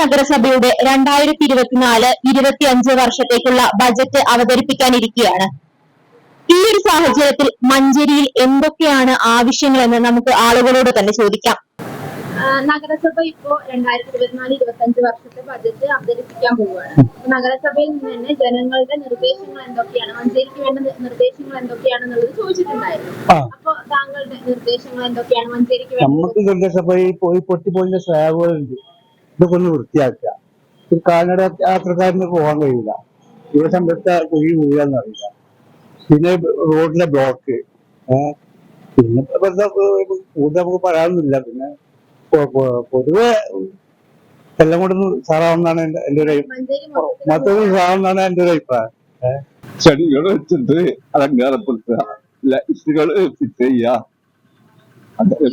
നഗരസഭയുടെ രണ്ടായിരത്തി ഇരുപത്തിനാല് ഇരുപത്തിയഞ്ച് വർഷത്തേക്കുള്ള ബജറ്റ് അവതരിപ്പിക്കാനിരിക്കുകയാണ്. ഈ ഒരു സാഹചര്യത്തിൽ മഞ്ചേരിയിൽ എന്തൊക്കെയാണ് ആവശ്യങ്ങളെന്ന് നമുക്ക് ആളുകളോട് തന്നെ ചോദിക്കാം. നഗരസഭ ഇപ്പോ രണ്ടായിരത്തി ഇരുപത്തിനാല് ഇരുപത്തി അഞ്ച് വർഷത്തെ ബജറ്റ് അവതരിപ്പിക്കാൻ പോവുകയാണ്. നഗരസഭയിൽ നിന്ന് തന്നെ ജനങ്ങളുടെ നിർദ്ദേശങ്ങൾ എന്തൊക്കെയാണ് മഞ്ചേരിക്ക് വേണ്ട നിർദ്ദേശങ്ങൾ എന്തൊക്കെയാണെന്നുള്ളത് ചോദിച്ചിട്ടുണ്ടായിരുന്നു. അപ്പൊ താങ്കളുടെ നിർദ്ദേശങ്ങൾ എന്തൊക്കെയാണ് മഞ്ചേരിക്ക് വേണ്ട നമുക്ക് നഗരസഭയിൽ പോയി പൊട്ടിപ്പോയിന്റെ സ്ലാബുകളുണ്ട്. ഇതൊക്കെ ഒന്ന് വൃത്തിയാക്കുക. ഒരു കാൽനട യാത്രക്കാരന് പോകാൻ കഴിയില്ല. ഈ സമയത്ത് കുഴി വീഴാന്ന് അറിയില്ല. പിന്നെ റോഡിലെ ബ്ലോക്ക്. പിന്നെ കൂടുതൽ നമുക്ക് പറയാനൊന്നുമില്ല. പിന്നെ പൊതുവെ എല്ലാം കൊണ്ടൊന്ന് സാറാവുന്നതാണ് എന്റെ ഒരു മൊത്തത്തിൽ സാറാവുന്നതാണ് എന്റെ ഒരു അഭിപ്രായം. ചെടികൾ വെച്ചിട്ട് അലങ്കാരപ്പെടുത്തുക ലൈറ്റുകൾ ഫിറ്റ് ചെയ്യുക. അതൊക്കെ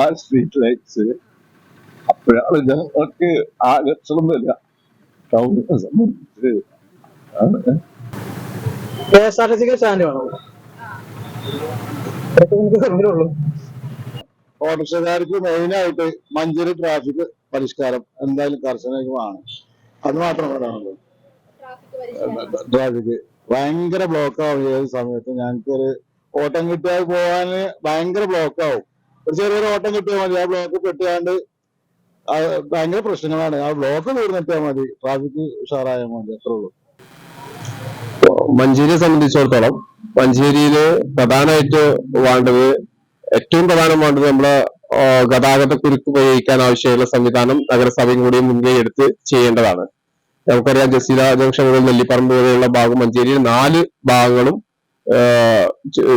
ആ സ്ട്രീറ്റ് ലൈറ്റ്സ് അപ്പോഴാണ് ജനങ്ങൾക്ക് ആകർഷണമില്ല വരിക ടൗണിനെ സംബന്ധിച്ച് കെ എസ് ആർ ടി സിക്ക് സ്റ്റാൻഡ് വേണം? ഇതൊക്കെ നമുക്ക് തമ്മിലുള്ളൂ ഓട്ടോറിക്ഷക്കാർക്ക് മെയിനായിട്ട് മഞ്ചേരി ട്രാഫിക് പരിഷ്കാരം എന്തായാലും കർശനമാണ് അത് മാത്രം പറയാനുള്ളൂ. ട്രാഫിക് പരിഷ്കാരം ട്രാഫിക് ഭയങ്കര ബ്ലോക്ക് ആവും ഏത് സമയത്ത്. ഞങ്ങൾക്ക് ഒരു ഓട്ടം കിട്ടിയാൽ പോകാന് ഭയങ്കര ബ്ലോക്ക് ആവും. ഒരു ചെറിയൊരു ഓട്ടം കിട്ടിയാൽ മതി. ആ ബ്ലോക്ക് പെട്ടിയാണ്ട് ഭയങ്കര പ്രശ്നങ്ങളാണ്. ആ ബ്ലോക്ക് തീർന്നിട്ടാൽ മതി. ട്രാഫിക് ഉഷാറായാൽ മതി അത്രേ ഉള്ളൂ. മഞ്ചേരിയെ സംബന്ധിച്ചിടത്തോളം മഞ്ചേരിയിൽ പ്രധാനമായിട്ട് വേണ്ടത് ഏറ്റവും പ്രധാനം വേണ്ടത് നമ്മളെ ഗതാഗത കുരുക്ക് ഉപയോഗിക്കാൻ ആവശ്യമുള്ള സംവിധാനം നഗരസഭയും കൂടി മുൻകൈ എടുത്ത് ചെയ്യേണ്ടതാണ്. നമുക്കറിയാം ജസീല ജംഗ്ഷൻ മുതൽ നെല്ലിപ്പറമ്പ് വരെയുള്ള ഭാഗം മഞ്ചേരിയിൽ നാല് ഭാഗങ്ങളും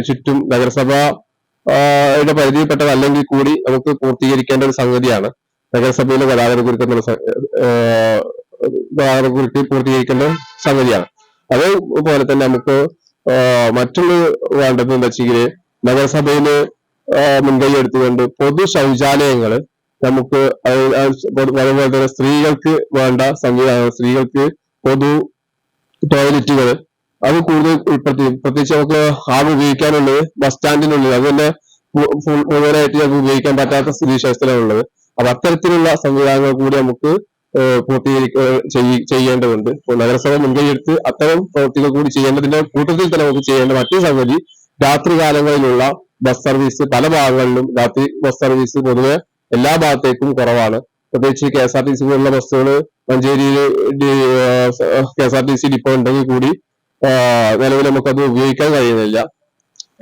ചുറ്റും നഗരസഭ പരിധിയിൽപ്പെട്ടത് പരിധിയിൽപ്പെട്ടതല്ലെങ്കിൽ കൂടി നമുക്ക് പൂർത്തീകരിക്കേണ്ട ഒരു സംഗതിയാണ്. നഗരസഭയിലെ ഗതാഗത കുരുക്ക് എന്നുള്ള സ- ആ, ഗതാഗത കുരുക്ക് പൂർത്തീകരിക്കേണ്ട സംഗതിയാണ്. അതേപോലെ തന്നെ നമുക്ക് മറ്റൊന്ന് വേണ്ടത് എന്താ വെച്ചെങ്കിൽ നഗരസഭയിൽ മുൻകൈ എടുത്തുകൊണ്ട് പൊതു ശൗചാലയങ്ങൾ നമുക്ക് അത് അത് അതുപോലെ തന്നെ സ്ത്രീകൾക്ക് വേണ്ട സംവിധാനം സ്ത്രീകൾക്ക് പൊതു ടോയ്ലറ്റുകൾ അത് കൂടുതൽ ഉൾപ്പെടുത്തി പ്രത്യേകിച്ച് നമുക്ക് ആകെ ഉപയോഗിക്കാനുള്ളത് ബസ് സ്റ്റാൻഡിനുള്ളിൽ അത് തന്നെ മുഴുവനായിട്ട് നമുക്ക് ഉപയോഗിക്കാൻ പറ്റാത്ത സ്ഥിതി സ്ഥിതിവിശേഷത്തിലാണുള്ളത് അപ്പൊ അത്തരത്തിലുള്ള സംവിധാനങ്ങൾ കൂടി നമുക്ക് ചെയ്യേണ്ടതുണ്ട്. ഇപ്പൊ നഗരസഭ മുൻകൈ എടുത്ത് അത്തരം പ്രവൃത്തികൾ കൂടി ചെയ്യേണ്ടതിന്റെ കൂട്ടത്തിൽ തന്നെ നമുക്ക് ചെയ്യേണ്ട മറ്റൊരു സംഗതി രാത്രി കാലങ്ങളിലുള്ള ബസ് സർവീസ് പല ഭാഗങ്ങളിലും രാത്രി ബസ് സർവീസ് പൊതുവെ എല്ലാ ഭാഗത്തേക്കും കുറവാണ്. പ്രത്യേകിച്ച് K S R T C പോലുള്ള ബസ്സുകൾ മഞ്ചേരിയിൽ K S R T C depot ഉണ്ടെങ്കിൽ കൂടി നിലവിൽ നമുക്കത് ഉപയോഗിക്കാൻ കഴിയുന്നില്ല.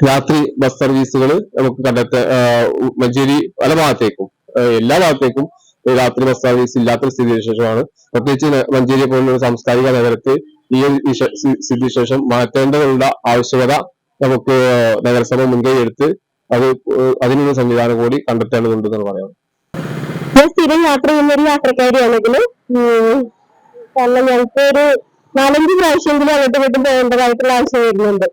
രാത്രി ബസ് സർവീസുകൾ നമുക്ക് കണ്ടെത്ത മഞ്ചേരി പല ഭാഗത്തേക്കും. എല്ലാ ഭാഗത്തേക്കും രാത്രി ബസ് സർവീസ് ഇല്ലാത്ത സ്ഥിതിവിശേഷമാണ് പ്രത്യേകിച്ച് മഞ്ചേരി പോലുള്ള സാംസ്കാരിക നഗരത്തെ ഈ ഒരു വിശ- സ്ഥി- സ്ഥിതിവിശേഷം മാറ്റേണ്ടതുള്ള ആവശ്യകത നമുക്ക് നഗരസഭ മുൻകൈ എടുത്ത് അത് അതിനുള്ള സംവിധാനം കൂടി കണ്ടെത്തേണ്ടതുണ്ടെന്ന് പറയാം ഞാൻ സ്ഥിരം യാത്ര ചെയ്യുന്ന ഒരു യാത്രക്കാരിയാണെങ്കിൽ കാരണം ഞങ്ങൾക്ക് ഒരു നാലഞ്ച് പ്രാവശ്യമെങ്കിലും അങ്ങോട്ട് ഇങ്ങോട്ടും പോകേണ്ടതായിട്ടുള്ള ആവശ്യം വരുന്നുണ്ട്.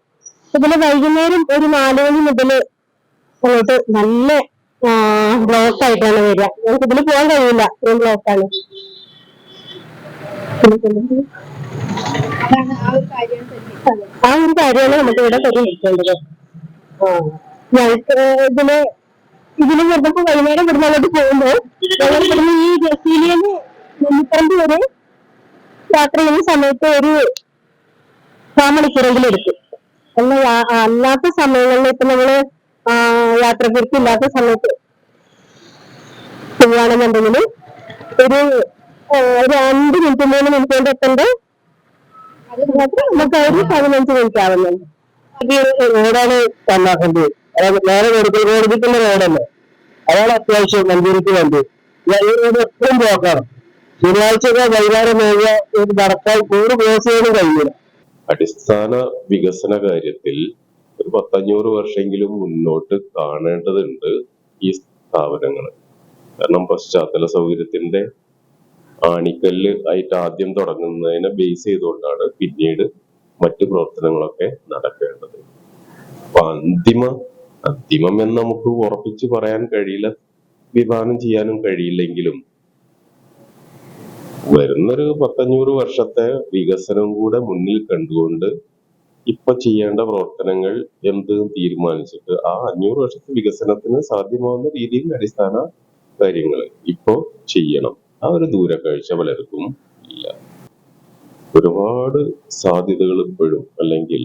അതുപോലെ വൈകുന്നേരം ഒരു നാല് മണി മുതൽ അങ്ങോട്ട് നല്ല ബ്ലോക്ക് ആയിട്ടാണ് വരിക. ഞങ്ങൾക്ക് ഇതിൽ പോകാൻ കഴിയില്ല. ഇത്രയും ബ്ലോക്കാണ് ആ ഒരു കാര്യമാണ് നമുക്ക് ഇവിടെ പരിഹരിക്കേണ്ടത്. ഞങ്ങൾക്ക് ഇതിന് ഇതിന് ചെറുപ്പം വൈകുന്നേരം ഇവിടുന്ന് അങ്ങോട്ട് പോകുമ്പോ ഞങ്ങൾ ഈ ജസീലിയെന്ന് മുന്നിപ്പറമ്പ് വരെ യാത്ര ചെയ്യുന്ന സമയത്ത് ഒരു ആ മണിക്കൂറെങ്കിലും എടുക്കും അല്ല അല്ലാത്ത സമയങ്ങളിൽ ഇപ്പൊ നമ്മൾ ആ, യാത്രക്കുറിച്ച് ഇല്ലാത്ത സമയത്ത് ചെയ്യുകയാണെന്നുണ്ടെങ്കിൽ ഒരു രണ്ട് മിനിറ്റ് മൂന്ന് മിനിറ്റ് കൊണ്ട് എത്തേണ്ട നമുക്ക് ഒരു പതിനഞ്ച് മിനിറ്റ് ആവുന്നുണ്ട് റോഡാണ് നന്നാക്കേണ്ടത് അതായത് നേരെ മെഡിക്കൽ കോളേജിലേക്കുള്ള റോഡല്ലേ. അതാണ് അത്യാവശ്യം മഞ്ചേരിക്ക് വേണ്ടി. ഈ റോഡ് എപ്പോഴും പോക്കാണ് ശനിയാഴ്ച വൈകുന്നേരം ഏഴ് ഒരു നടക്കാൻ കൂടുതൽ ചെയ്യാനും കഴിയില്ല അടിസ്ഥാന വികസന കാര്യത്തിൽ ഒരു പത്തഞ്ഞൂറ് വർഷമെങ്കിലും മുന്നോട്ട് കാണേണ്ടതുണ്ട് ഈ സ്ഥാപനങ്ങൾ കാരണം പശ്ചാത്തല സൗകര്യത്തിന്റെ ആണിക്കല്ല് ആയിട്ട് ആദ്യം തുടങ്ങുന്നതിനെ ബേസ് ചെയ്തുകൊണ്ടാണ് പിന്നീട് മറ്റു പ്രവർത്തനങ്ങളൊക്കെ നടക്കേണ്ടത്. അപ്പൊ അന്തിമ അന്തിമം എന്ന് നമുക്ക് ഉറപ്പിച്ച് പറയാൻ കഴിയില്ല വിഭാവനം ചെയ്യാനും കഴിയില്ലെങ്കിലും വരുന്നൊരു പത്തഞ്ഞൂറ് വർഷത്തെ വികസനം കൂടെ മുന്നിൽ കണ്ടുകൊണ്ട് ഇപ്പൊ ചെയ്യേണ്ട പ്രവർത്തനങ്ങൾ എന്ത് തീരുമാനിച്ചിട്ട് ആ അഞ്ഞൂറ് വർഷത്തെ വികസനത്തിന് സാധ്യമാവുന്ന രീതിയിൽ അടിസ്ഥാന കാര്യങ്ങൾ ഇപ്പോ ചെയ്യണം. ആ ഒരു ദൂരക്കാഴ്ച പലർക്കും ഇല്ല. ഒരുപാട് സാധ്യതകൾ ഇപ്പോഴും അല്ലെങ്കിൽ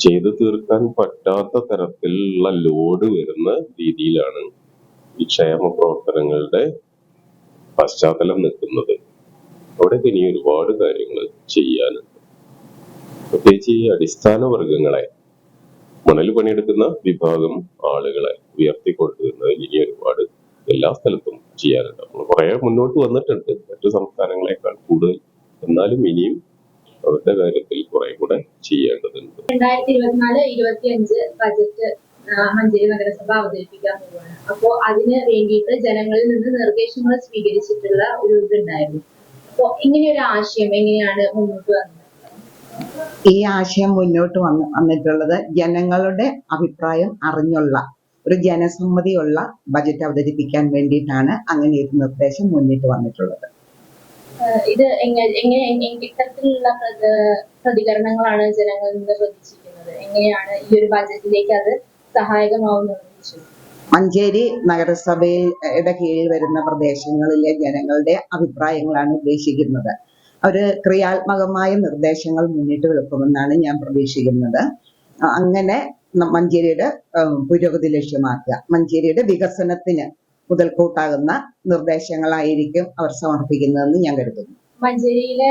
ചെയ്തു തീർക്കാൻ പറ്റാത്ത തരത്തിലുള്ള ലോഡ് വരുന്ന രീതിയിലാണ് ഈ ക്ഷേമ പ്രവർത്തനങ്ങളുടെ പശ്ചാത്തലം നിൽക്കുന്നത്. അവിടെ ഇനി ഒരുപാട് കാര്യങ്ങൾ ചെയ്യാനുണ്ട്. പ്രത്യേകിച്ച് ഈ അടിസ്ഥാന വർഗങ്ങളെ മണൽ പണിയെടുക്കുന്ന വിഭാഗം ആളുകളെ ഉയർത്തിക്കൊണ്ടുവരുന്നത് ഇനി ഒരുപാട് എല്ലാ സ്ഥലത്തും ചെയ്യാനുണ്ട് നമ്മൾ കുറെ മുന്നോട്ട് വന്നിട്ടുണ്ട്. മറ്റു സംസ്ഥാനങ്ങളെക്കാൾ കൂടുതൽ. എന്നാലും ഇനിയും അവരുടെ കാര്യത്തിൽ കുറെ കൂടെ ചെയ്യേണ്ടതുണ്ട്. രണ്ടായിരത്തി ഇരുപത്തിനാല് ഇരുപത്തി അഞ്ച് ബജറ്റ് മഞ്ചേരി നഗരസഭ അവതരിപ്പിക്കാൻ പോവുകയാണ്. അപ്പോ അതിന് വേണ്ടിയിട്ട് ജനങ്ങളിൽ നിന്ന് നിർദ്ദേശങ്ങൾ സ്വീകരിച്ചിട്ടുള്ള ഒരു ഇതുണ്ടായിരുന്നു. അപ്പോ ഇങ്ങനെ ഒരു ആശയം എങ്ങനെയാണ് മുന്നോട്ട് വന്നത്? ഈ ആശയം മുന്നോട്ട് വന്നു വന്നിട്ടുള്ളത് ജനങ്ങളുടെ അഭിപ്രായം അറിഞ്ഞുള്ള ഒരു ജനസമ്മതിയുള്ള ബജറ്റ് അവതരിപ്പിക്കാൻ വേണ്ടിയിട്ടാണ് അങ്ങനെ ഒരു നിർദ്ദേശം മുന്നിട്ട് വന്നിട്ടുള്ളത്. ഇത് എങ്ങനെ ഇത്തരത്തിലുള്ള പ്രതികരണങ്ങളാണ് ജനങ്ങളിൽ നിന്ന് പ്രതീക്ഷിക്കുന്നത്? എങ്ങനെയാണ് ഈ ഒരു ബജറ്റിലേക്ക് അത് സഹായകമാവുന്നത്? മഞ്ചേരി നഗരസഭയുടെ കീഴിൽ വരുന്ന പ്രദേശങ്ങളിലെ ജനങ്ങളുടെ അഭിപ്രായങ്ങളാണ് ഉദ്ദേശിക്കുന്നത്. ഒരു ക്രിയാത്മകമായ നിർദ്ദേശങ്ങൾ മുന്നിട്ട് വെക്കുമെന്നാണ് ഞാൻ പ്രതീക്ഷിക്കുന്നത്. അങ്ങനെ മഞ്ചേരിയുടെ പുരോഗതി ലക്ഷ്യമാക്കുക. മഞ്ചേരിയുടെ വികസനത്തിന് മുതൽക്കൂട്ടാകുന്ന നിർദ്ദേശങ്ങളായിരിക്കും അവർ സമർപ്പിക്കുന്നതെന്ന് ഞാൻ കരുതുന്നു. മഞ്ചേരിയിലെ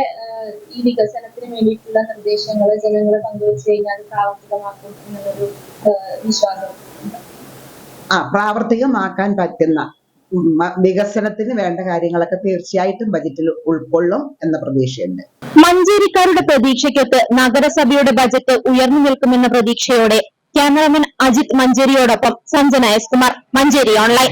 ഈ വികസനത്തിന് വേണ്ടിയിട്ടുള്ള നിർദ്ദേശങ്ങൾ ജനങ്ങൾ പങ്കുവച്ചു കഴിഞ്ഞാൽ പ്രാവർത്തികമാക്കും എന്നുള്ളൊരു ഏഹ് വിശ്വാസം. ആ പ്രാവർത്തികമാക്കാൻ പറ്റുന്ന വികസനത്തിന് വേണ്ട കാര്യങ്ങളൊക്കെ തീർച്ചയായിട്ടും ബജറ്റിൽ ഉൾക്കൊള്ളും എന്ന പ്രതീക്ഷയുണ്ട്. മഞ്ചേരിക്കാരുടെ പ്രതീക്ഷയ്ക്കൊത്ത് നഗരസഭയുടെ ബജറ്റ് ഉയർന്നു നിൽക്കുമെന്ന പ്രതീക്ഷയോടെ cameraman Ajith മഞ്ചേരിയോടൊപ്പം Sanjana S Kumar Manjeri online.